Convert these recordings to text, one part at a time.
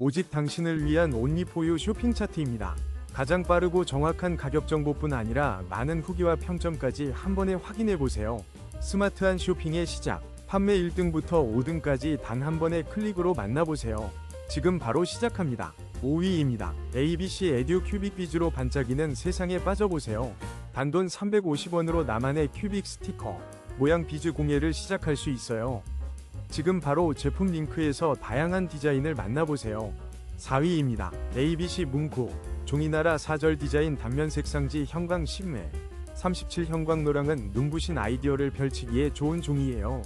오직 당신을 위한 온리포유 쇼핑 차트입니다. 가장 빠르고 정확한 가격 정보뿐 아니라 많은 후기와 평점까지 한 번에 확인해 보세요. 스마트한 쇼핑의 시작. 판매 1등부터 5등까지 단 한 번의 클릭으로 만나보세요. 지금 바로 시작합니다. 5위입니다. ABC 에듀 큐빅 비즈로 반짝이는 세상에 빠져보세요. 단돈 350원으로 나만의 큐빅 스티커, 모양 비즈 공예를 시작할 수 있어요. 지금 바로 제품 링크에서 다양한 디자인을 만나보세요. 4위입니다. ABC 문구 종이나라 사절 디자인 단면 색상지 형광 10매 37 형광 노랑은 눈부신 아이디어를 펼치기에 좋은 종이에요.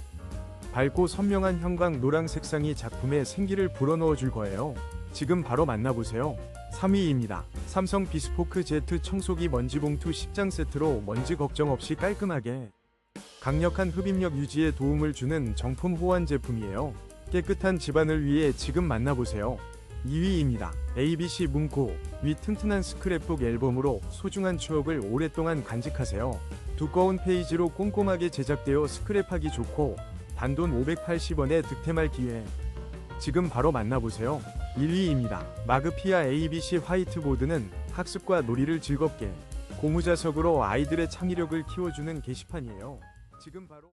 밝고 선명한 형광 노랑 색상이 작품에 생기를 불어넣어 줄 거예요. 지금 바로 만나보세요. 3위입니다. 삼성 비스포크 제트 청소기 먼지 봉투 10장 세트로 먼지 걱정 없이 깔끔하게 강력한 흡입력 유지에 도움을 주는 정품 호환 제품이에요. 깨끗한 집안을 위해 지금 만나보세요. 2위입니다. ABC 문구 위 튼튼한 스크랩북 앨범으로 소중한 추억을 오랫동안 간직하세요. 두꺼운 페이지로 꼼꼼하게 제작되어 스크랩하기 좋고 단돈 580원에 득템할 기회. 지금 바로 만나보세요. 1위입니다. 마그피아 ABC 화이트보드는 학습과 놀이를 즐겁게 고무자석으로 아이들의 창의력을 키워주는 게시판이에요. 지금 바로